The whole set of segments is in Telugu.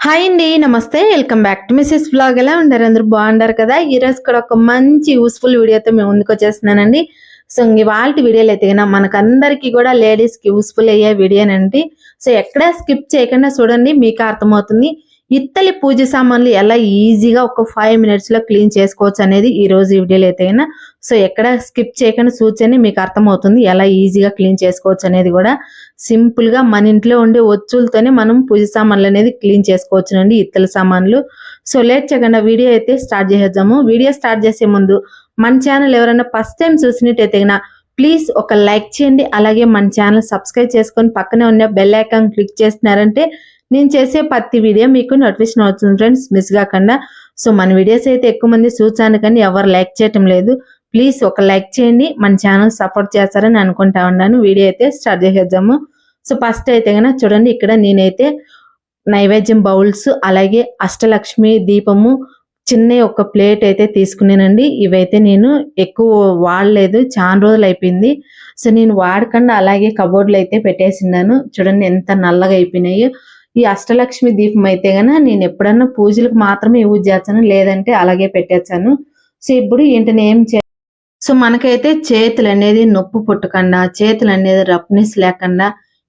హాయ్ అండి నమస్తే. Welcome back to Mrs blog ఎలా ఉండారు అందరూ బాగుండారు కదా? ఈరోజు కూడా ఒక మంచి యూస్ఫుల్ వీడియోతో మేము ముందుకు వచ్చేస్తున్నానండి. సో ఇవాళ వీడియోలు అయితే మనకందరికీ కూడా లేడీస్కి యూస్ఫుల్ అయ్యే వీడియోనండి. సో ఎక్కడ స్కిప్ చేయకుండా చూడండి మీకు అర్థమవుతుంది. ఇత్తలి పూజ సామాన్లు ఎలా ఈజీగా ఒక ఫైవ్ మినిట్స్లో క్లీన్ చేసుకోవచ్చు అనేది ఈ రోజు ఈ వీడియోలో అయితే సో ఎక్కడ స్కిప్ చేయకుండా సూచన మీకు అర్థమవుతుంది ఎలా ఈజీగా క్లీన్ చేసుకోవచ్చు అనేది కూడా. సింపుల్గా మన ఇంట్లో ఉండే వచ్చులతోనే మనం పూజ సామాన్లు అనేది క్లీన్ చేసుకోవచ్చు అండి ఇత్తల సామాన్లు. సో లేట్ చేయకుండా వీడియో అయితే స్టార్ట్ చేసేద్దాము. వీడియో స్టార్ట్ చేసే ముందు మన ఛానల్ ఎవరైనా ఫస్ట్ టైం చూసినట్టయితే ప్లీజ్ ఒక లైక్ చేయండి. అలాగే మన ఛానల్ సబ్స్క్రైబ్ చేసుకొని పక్కనే ఉన్న బెల్ ఐకాన్ క్లిక్ చేస్తున్నారంటే నేను చేసే ప్రతి వీడియో మీకు నోటిఫికేషన్ అవుతుంది ఫ్రెండ్స్. మిస్ కాకుండా సో మన వీడియోస్ అయితే ఎక్కువ మంది చూసాను కానీ ఎవరు లైక్ చేయటం లేదు. ప్లీజ్ ఒక లైక్ చేయండి. మన ఛానల్ సపోర్ట్ చేస్తారని అనుకుంటా ఉన్నాను. వీడియో అయితే స్టార్ట్ చేసేద్దాము. సో ఫస్ట్ అయితే కనుక చూడండి ఇక్కడ నేనైతే నైవేద్యం బౌల్స్ అలాగే అష్టలక్ష్మి దీపము చిన్న ఒక ప్లేట్ అయితే తీసుకున్నానండి. ఇవైతే నేను ఎక్కువ వాడలేదు. చాలా రోజులు అయిపోయింది. సో నేను వాడకుండా అలాగే కబోర్డ్లో అయితే పెట్టేసిన్నాను. చూడండి ఎంత నల్లగా అయిపోయినాయో. ఈ అష్టలక్ష్మి దీపం అయితే గన నేను ఎప్పుడన్నా పూజలకు మాత్రమే యూజ్ చేస్తాను లేదంటే అలాగే పెట్టేస్తాను. సో ఇప్పుడు ఏంటనే ఏం చే సో మనకైతే చేతులు అనేది నొప్పి పుట్టకుండా చేతులు అనేది రఫ్నెస్ లేకుండా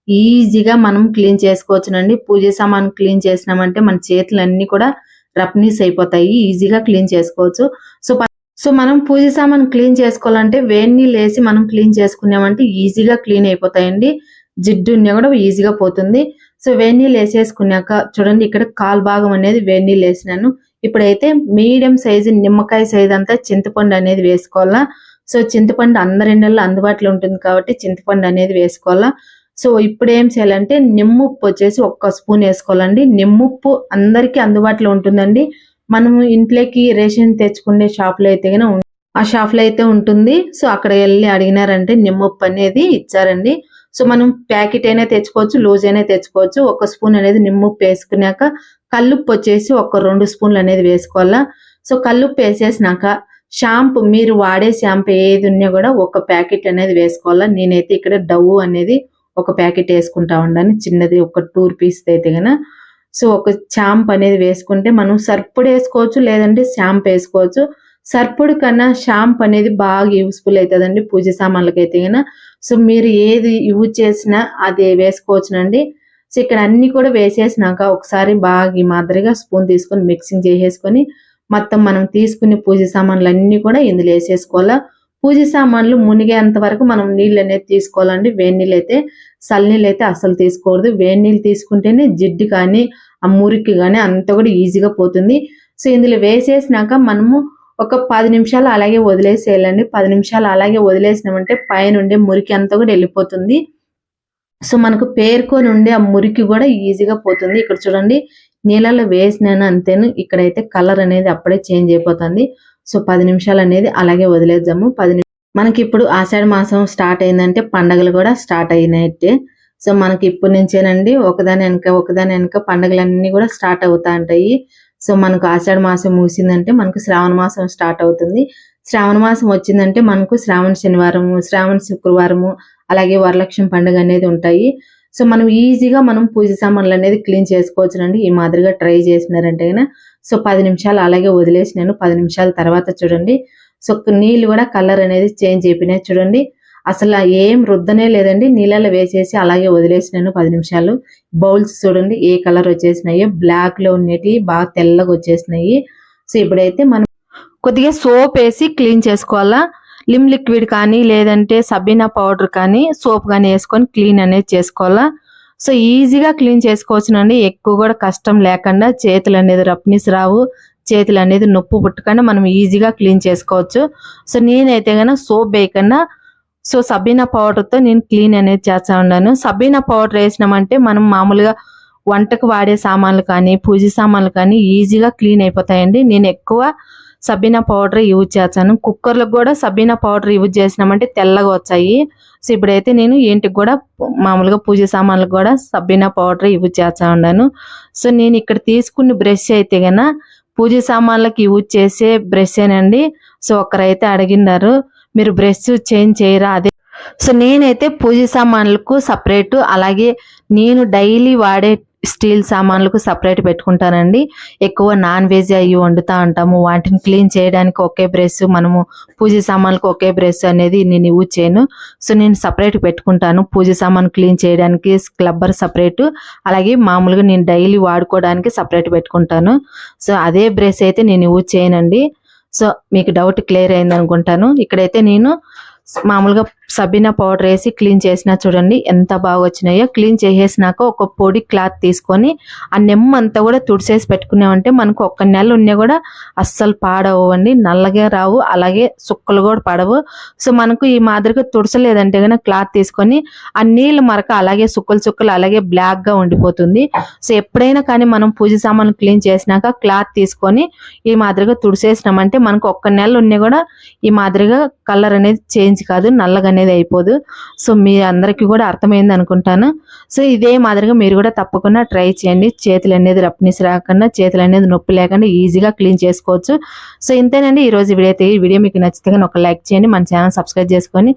ఈజీగా మనం క్లీన్ చేసుకోవచ్చునండి. పూజ సామాన్ క్లీన్ చేసినామంటే మన చేతులు అన్ని కూడా రఫ్నెస్ అయిపోతాయి ఈజీగా క్లీన్ చేసుకోవచ్చు. సో సో మనం పూజ సామాన్ క్లీన్ చేసుకోవాలంటే వేడి నీళ్ళు వేసి మనం క్లీన్ చేసుకున్నామంటే ఈజీగా క్లీన్ అయిపోతాయండి. జిడ్డు ఉన్నా కూడా ఈజీగా పోతుంది. సో వేణీలు వేసేసుకున్నాక చూడండి ఇక్కడ కాల్ భాగం అనేది వేణీలు వేసినాను. ఇప్పుడైతే మీడియం సైజు నిమ్మకాయ సైజ్ అంతా చింతపండు అనేది వేసుకోవాలా. సో చింతపండు అందరి నెలలు అందుబాటులో ఉంటుంది కాబట్టి చింతపండు అనేది వేసుకోవాలా. సో ఇప్పుడు ఏం చేయాలంటే నిమ్ముప్పు వచ్చేసి ఒక్క స్పూన్ వేసుకోవాలండి. నిమ్ముప్పు అందరికీ అందుబాటులో ఉంటుందండి. మనము ఇంట్లోకి రేషన్ తెచ్చుకునే షాప్లో అయితే గనుక ఆ షాప్లో అయితే ఉంటుంది. సో అక్కడ వెళ్ళి అడిగినారంటే నిమ్మప్పు అనేది ఇచ్చారండి. సో మనం ప్యాకెట్ అయినా తెచ్చుకోవచ్చు లూజ్ అయినా తెచ్చుకోవచ్చు. ఒక స్పూన్ అనేది నిమ్మప్పు వేసుకున్నాక కల్లుప్పు వచ్చేసి ఒక రెండు స్పూన్లు అనేది వేసుకోవాలా. సో కల్లుప్పు వేసేసినాక షాంపూ మీరు వాడే షాంపూ ఏది ఉన్నా కూడా ఒక ప్యాకెట్ అనేది వేసుకోవాలా. నేనైతే ఇక్కడ డవ్ అనేది ఒక ప్యాకెట్ వేసుకుంటా ఉండాను. చిన్నది ఒక టూ రూపీస్ అయితే కనుక సో ఒక షాంపూ అనేది వేసుకుంటే మనం సర్పుడు వేసుకోవచ్చు లేదంటే షాంపూ వేసుకోవచ్చు. సర్పుడు కన్నా షాంప్ అనేది బాగా యూస్ఫుల్ అవుతుందండి పూజ సామాన్లకి అయితే సో మీరు ఏది యూజ్ చేసినా అది వేసుకోవచ్చునండి. సో ఇక్కడ అన్ని కూడా వేసేసినాక ఒకసారి బాగా ఈ మాదిరిగా స్పూన్ తీసుకొని మిక్సింగ్ చేసేసుకొని మొత్తం మనం తీసుకునే పూజ సామాన్లు అన్ని కూడా ఇందులో వేసేసుకోవాలా. పూజ సామాన్లు మునిగేంత వరకు మనం నీళ్ళు అనేది తీసుకోవాలండి. వేడి నీళ్ళు అయితే చల్లనీళ్ళు అయితే అసలు తీసుకోకూడదు. వేడి నీళ్ళు తీసుకుంటేనే జిడ్డు కానీ ఆ మురికి కానీ అంతా కూడా ఈజీగా పోతుంది. సో ఇందులో వేసేసినాక మనము ఒక పది నిమిషాలు అలాగే వదిలేసేయాలండి. పది నిమిషాలు అలాగే వదిలేసినామంటే పైన ఉండే మురికి అంతా కూడా వెళ్ళిపోతుంది. సో మనకు పేరుకొని ఉండే ఆ మురికి కూడా ఈజీగా పోతుంది. ఇక్కడ చూడండి నీళ్ళలో వేసినాను అంతేను. ఇక్కడైతే కలర్ అనేది అప్పుడే చేంజ్ అయిపోతుంది. సో పది నిమిషాలు అనేది అలాగే వదిలేద్దాము. పది మనకి ఇప్పుడు ఆషాఢ మాసం స్టార్ట్ అయిందంటే పండగలు కూడా స్టార్ట్ అయినట్టే. సో మనకి ఇప్పటి నుంచేనండి ఒకదాని వెనక ఒకదాని వెనక పండగలన్నీ కూడా స్టార్ట్ అవుతా ఉంటాయి. సో మనకు ఆషాఢ మాసం ముగిసిందంటే మనకు శ్రావణ మాసం స్టార్ట్ అవుతుంది. శ్రావణ మాసం వచ్చిందంటే మనకు శ్రావణ శనివారము శ్రావణ శుక్రవారము అలాగే వరలక్ష్మి పండుగ అనేది ఉంటాయి. సో మనం ఈజీగా మనం పూజ సామాన్లు అనేది క్లీన్ చేసుకోవచ్చునండి. ఈ మాదిరిగా ట్రై చేసినారంటే గన సో పది నిమిషాలు అలాగే వదిలేసినాను పది నిమిషాల తర్వాత చూడండి. సో నీళ్ళు కూడా కలర్ అనేది చేంజ్ అయిపోయినాయి చూడండి. అసలు ఏం రుద్దనే లేదండి. నీళ్ళలో వేసేసి అలాగే వదిలేసినాను పది నిమిషాలు. బౌల్స్ చూడండి ఏ కలర్ వచ్చేసినాయో. బ్లాక్లో బాగా తెల్లగా వచ్చేసినాయి. సో ఇప్పుడైతే మనం కొద్దిగా సోప్ వేసి క్లీన్ చేసుకోవాలా? లిమ్ లిక్విడ్ కానీ లేదంటే సబీనా పౌడర్ కానీ సోప్ కానీ వేసుకొని క్లీన్ అనేది చేసుకోవాలా? సో ఈజీగా క్లీన్ చేసుకోవచ్చునండి. ఎక్కువ కూడా కష్టం లేకుండా చేతులు అనేది రప్నిస్ రావు. చేతులు అనేది నొప్పి పుట్టకుండా మనం ఈజీగా క్లీన్ చేసుకోవచ్చు. సో నేనైతే కనుక సోప్ వేయకుండా సో సబీనా పౌడర్తో నేను క్లీన్ అనేది చేస్తా ఉన్నాను. సబీనా పౌడర్ వేసినామంటే మనం మామూలుగా వంటకు వాడే సామాన్లు కానీ పూజ సామాన్లు కానీ ఈజీగా క్లీన్ అయిపోతాయండి. నేను ఎక్కువ సబీనా పౌడర్ యూజ్ చేస్తాను. కుక్కర్లకు కూడా సబీనా పౌడర్ యూజ్ చేసినామంటే తెల్లగా వచ్చాయి. సో ఇప్పుడైతే నేను ఏంటికి కూడా మామూలుగా పూజ సామాన్లకు కూడా సబీనా పౌడర్ యూజ్ చేస్తా ఉన్నాను. సో నేను ఇక్కడ తీసుకున్న బ్రష్ అయితే గన పూజ సామాన్లకు యూజ్ చేసే బ్రష్ ఏనండి. సో ఒకరైతే అడిగినారు మీరు బ్రష్ చేంజ్ చేయరా? అదే. సో నేనైతే పూజ సామాన్లకు సపరేట్ అలాగే నేను డైలీ వాడే స్టీల్ సామాన్లకు సపరేట్ పెట్టుకుంటానండి. ఎక్కువ నాన్ వెజ్ అవి వండుతా ఉంటాము. వాటిని క్లీన్ చేయడానికి ఒకే బ్రష్ మనము పూజ సామాన్లకు ఒకే బ్రష్ అనేది నేను యూజ్ చేయను. సో నేను సపరేట్ పెట్టుకుంటాను. పూజ సామాన్ క్లీన్ చేయడానికి స్క్లబ్బర్ సపరేట్ అలాగే మామూలుగా నేను డైలీ వాడుకోవడానికి సపరేట్ పెట్టుకుంటాను. సో అదే బ్రష్ అయితే నేను యూజ్ చేయనండి. సో మీకు డౌట్ క్లియర్ అయింది అనుకుంటాను ఇక్కడైతే నేను మామూలుగా సబీనా పౌడర్ వేసి క్లీన్ చేసినా చూడండి ఎంత బాగా వచ్చినాయో. క్లీన్ చేసేసినాక ఒక పొడి క్లాత్ తీసుకొని ఆ నెమ్మ అంతా కూడా తుడిసేసి పెట్టుకున్నామంటే మనకు ఒక్క నెల ఉన్నా కూడా అస్సలు పాడవండి నల్లగా రావు అలాగే సుక్కలు కూడా పడవు. సో మనకు ఈ మాదిరిగా తుడసలేదంటే కనుక క్లాత్ తీసుకొని ఆ నీళ్ళు మరక అలాగే సుక్కలు సుక్కలు అలాగే బ్లాక్గా ఉండిపోతుంది. సో ఎప్పుడైనా కానీ మనం పూజ సామాన్లు క్లీన్ చేసినాక క్లాత్ తీసుకొని ఈ మాదిరిగా తుడిసేసినామంటే మనకు ఒక్క నెల ఉన్నా కూడా ఈ మాదిరిగా కలర్ అనేది చేంజ్ కాదు నల్లగా అనేది అయిపోదు. సో మీ అందరికీ కూడా అర్థమైంది అనుకుంటాను. సో ఇదే మాదిరిగా మీరు కూడా తప్పకుండా ట్రై చేయండి. చేతులు అనేది రప్నిసి రాకుండా చేతులు అనేది నొప్పి లేకుండా ఈజీగా క్లీన్ చేసుకోవచ్చు. సో ఇంతేనండి. ఈ రోజు వీడియో అయితే ఈ వీడియో మీకు నచ్చితే ఒక లైక్ చేయండి. మన ఛానల్ సబ్స్క్రైబ్ చేసుకొని